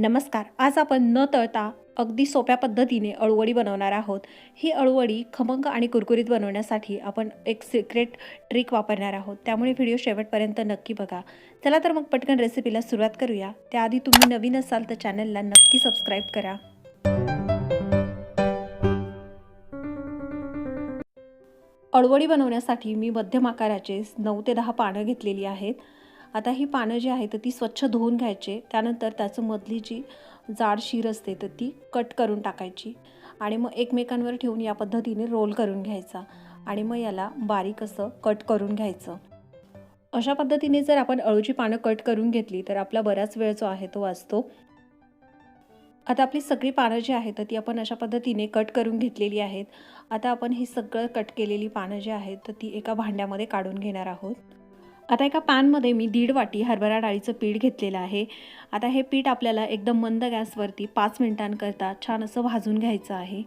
नमस्कार. आज आपण न तळता अगदी सोप्या पद्धतीने अळवडी बनवणार आहोत. ही अळवडी खमंग आणि कुरकुरीत बनवण्यासाठी आपण एक सिक्रेट ट्रिक वापरणार आहोत. त्यामुळे व्हिडिओ शेवटपर्यंत नक्की बघा. चला तर मग पटकन रेसिपीला सुरुवात करूया. त्याआधी तुम्ही नवीन असाल तर चॅनलला नक्की सबस्क्राईब करा. अळवडी बनवण्यासाठी मी मध्यम आकाराचे नऊ ते दहा पानं घेतलेली आहेत. आता ही पानं जी आहेत तर ती स्वच्छ धुवून घ्यायचे. त्यानंतर त्याचं मधली जी जाड शीर असते तर ती कट करून टाकायची. आणि मग एकमेकांवर ठेवून या पद्धतीने रोल करून घ्यायचा. आणि मग याला बारीक असं कट करून घ्यायचं. अशा पद्धतीने जर आपण अळूची पानं कट करून घेतली तर आपला बराच वेळ जो आहे तो वाचतो. आता आपली सगळी पानं जी आहेत तर ती आपण अशा पद्धतीने कट करून घेतलेली आहेत. आता आपण ही सगळं कट केलेली पानं जी आहेत तर ती एका भांड्यामध्ये काढून घेणार आहोत. आता एका पॅनमध्ये मी दीड वाटी हरभरा डाळीचं पीठ घेतलेलं आहे. आता हे पीठ आपल्याला एकदम मंद गॅसवरती पाच मिनिटांकरता छान असं भाजून घ्यायचं आहे.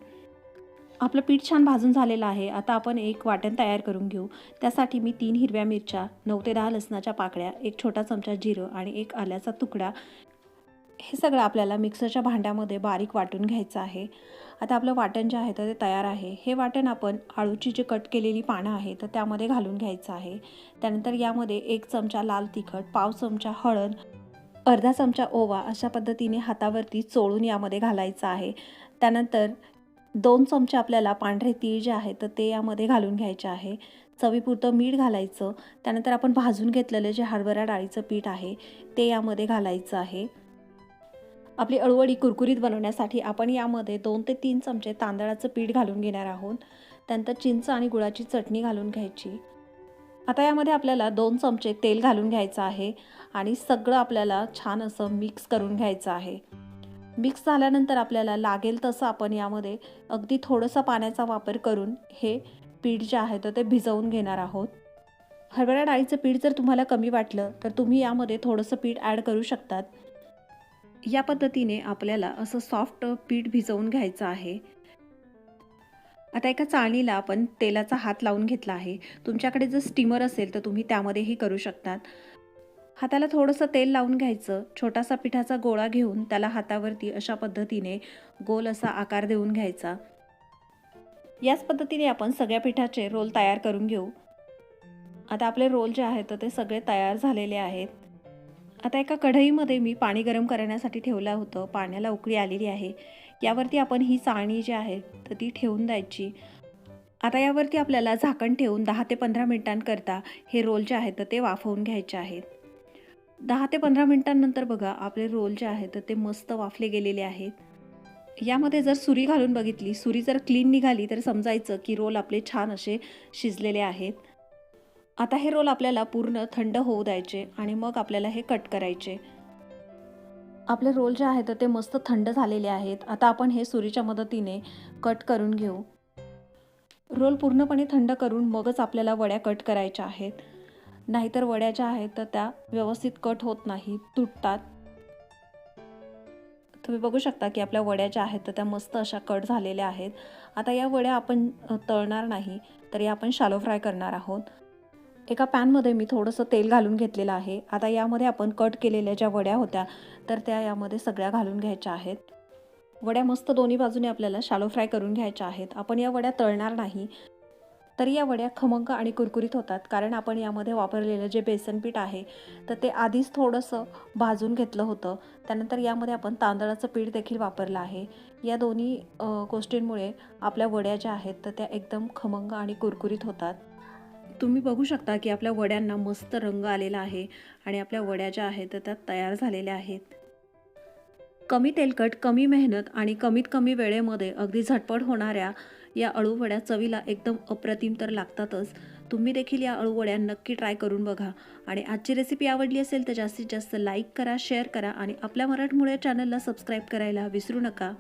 आपलं पीठ छान भाजून झालेलं आहे. आता आपण एक वाटण तयार करून घेऊ. त्यासाठी मी तीन हिरव्या मिरच्या नऊ ते दहा लसणाच्या पाकळ्या एक छोटा चमचा जिरं आणि एक आल्याचा तुकडा हे सगळं आपल्याला मिक्सरच्या भांड्यामध्ये बारीक वाटून घ्यायचं आहे. आता आपलं वाटण जे आहे तर ते तयार आहे. हे वाटण आपण आळूची जी कट केलेली पानं आहे तर त्यामध्ये घालून घ्यायचं आहे. त्यानंतर यामध्ये एक चमचा लाल तिखट पाव चमचा हळद अर्धा चमचा ओवा अशा पद्धतीने हातावरती चोळून यामध्ये घालायचं आहे. त्यानंतर दोन चमचे आपल्याला पांढरे तीळ जे आहे तर ते यामध्ये घालून घ्यायचे आहे. चवीपुरतं मीठ घालायचं. त्यानंतर आपण भाजून घेतलेलं जे हरभरा डाळीचं पीठ आहे ते यामध्ये घालायचं आहे. आपली अळवडी कुरकुरीत बनवण्यासाठी आपण यामध्ये दोन ते तीन चमचे तांदळाचं पीठ घालून घेणार आहोत. त्यानंतर चिंच आणि गुळाची चटणी घालून घ्यायची. आता यामध्ये आपल्याला दोन चमचे तेल घालून घ्यायचं आहे आणि सगळं आपल्याला छान असं मिक्स करून घ्यायचं आहे. मिक्स झाल्यानंतर आपल्याला लागेल तसं आपण यामध्ये अगदी थोडंसं पाण्याचा वापर करून हे पीठ जे आहे तर ते भिजवून घेणार आहोत. हरभरा डाळीचं पीठ जर तुम्हाला कमी वाटलं तर तुम्ही यामध्ये थोडंसं पीठ ॲड करू शकतात. या पद्धतीने आपल्याला असं सॉफ्ट पीठ भिजवून घ्यायचं आहे. आता एका चाळणीला आपण तेलाचा हात लावून घेतला आहे. तुमच्याकडे जर स्टीमर असेल तर तुम्ही त्यामध्येही करू शकतात. हाताला थोडंसं तेल लावून घ्यायचं. छोटासा पिठाचा गोळा घेऊन त्याला हातावरती अशा पद्धतीने गोल असा आकार देऊन घ्यायचा. याच पद्धतीने आपण सगळ्या पिठाचे रोल तयार करून घेऊ. आता आपले रोल जे आहेत तर ते सगळे तयार झालेले आहेत. आता एका कढईमध्ये मी पाणी गरम करण्यासाठी ठेवलं होतं. पाण्याला उकळी आलेली आहे. यावरती आपण ही चाळणी जी आहे तर ती ठेवून द्यायची. आता यावरती आपल्याला झाकण ठेवून दहा ते पंधरा मिनिटांकरता हे रोल जे आहेत तर ते वाफवून घ्यायचे आहेत. दहा ते पंधरा मिनिटांनंतर बघा आपले रोल जे आहेत तर ते मस्त वाफले गेलेले आहेत. यामध्ये जर सुरी घालून बघितली सुरी जर क्लीन निघाली तर समजायचं की रोल आपले छान असे शिजलेले आहेत. आता हे रोल आपल्याला पूर्ण थंड होऊ द्यायचे आणि मग आपल्याला हे कट करायचे. आपले रोल जे आहेत ते मस्त थंड झालेले आहेत. आता आपण हे सुरीच्या मदतीने कट करून घेऊ. रोल पूर्णपणे थंड करून मगच आपल्याला वड्या कट करायच्या आहेत. नाहीतर वड्या ज्या आहेत तर त्या व्यवस्थित कट होत नाही तुटतात. तुम्ही बघू शकता की आपल्या वड्या ज्या आहेत तर त्या मस्त अशा कट झालेल्या आहेत. आता या वड्या आपण तळणार नाही तर या आपण शालो फ्राय करणार आहोत. एका पॅनमध्ये मी थोडंसं तेल घालून घेतलेलं आहे. आता यामध्ये आपण कट केलेल्या ज्या वड्या होत्या तर त्या यामध्ये सगळ्या घालून घ्यायच्या आहेत. वड्या मस्त दोन्ही बाजूने आपल्याला शालो फ्राय करून घ्यायच्या आहेत. आपण या वड्या तळणार नाही तरी या वड्या खमंग आणि कुरकुरीत होतात. कारण आपण यामध्ये वापरलेलं जे बेसन पीठ आहे तर ते आधीच थोडंसं भाजून घेतलं होतं. त्यानंतर यामध्ये आपण तांदळाचं पीठ देखील वापरलं आहे. या दोन्ही गोष्टींमुळे आपल्या वड्या ज्या आहेत तर त्या एकदम खमंग आणि कुरकुरीत होतात. तुम्ही बघू शकता की आपल्या वड्यांना मस्त रंग आलेला आहे आणि आपल्या वड्या ज्या आहेत त्या तयार झालेल्या आहेत. कमी तेलकट कमी मेहनत आणि कमीत कमी वेळेमध्ये अगदी झटपट होणाऱ्या या अळूवड्या चवीला एकदम अप्रतिम तर लागतातच. तुम्ही देखील या अळूवड्या नक्की ट्राय करून बघा आणि आजची रेसिपी आवडली असेल तर जास्तीत जास्त लाईक करा शेअर करा आणि आपल्या मराठमोळ्या चॅनलला सबस्क्राईब करायला विसरू नका.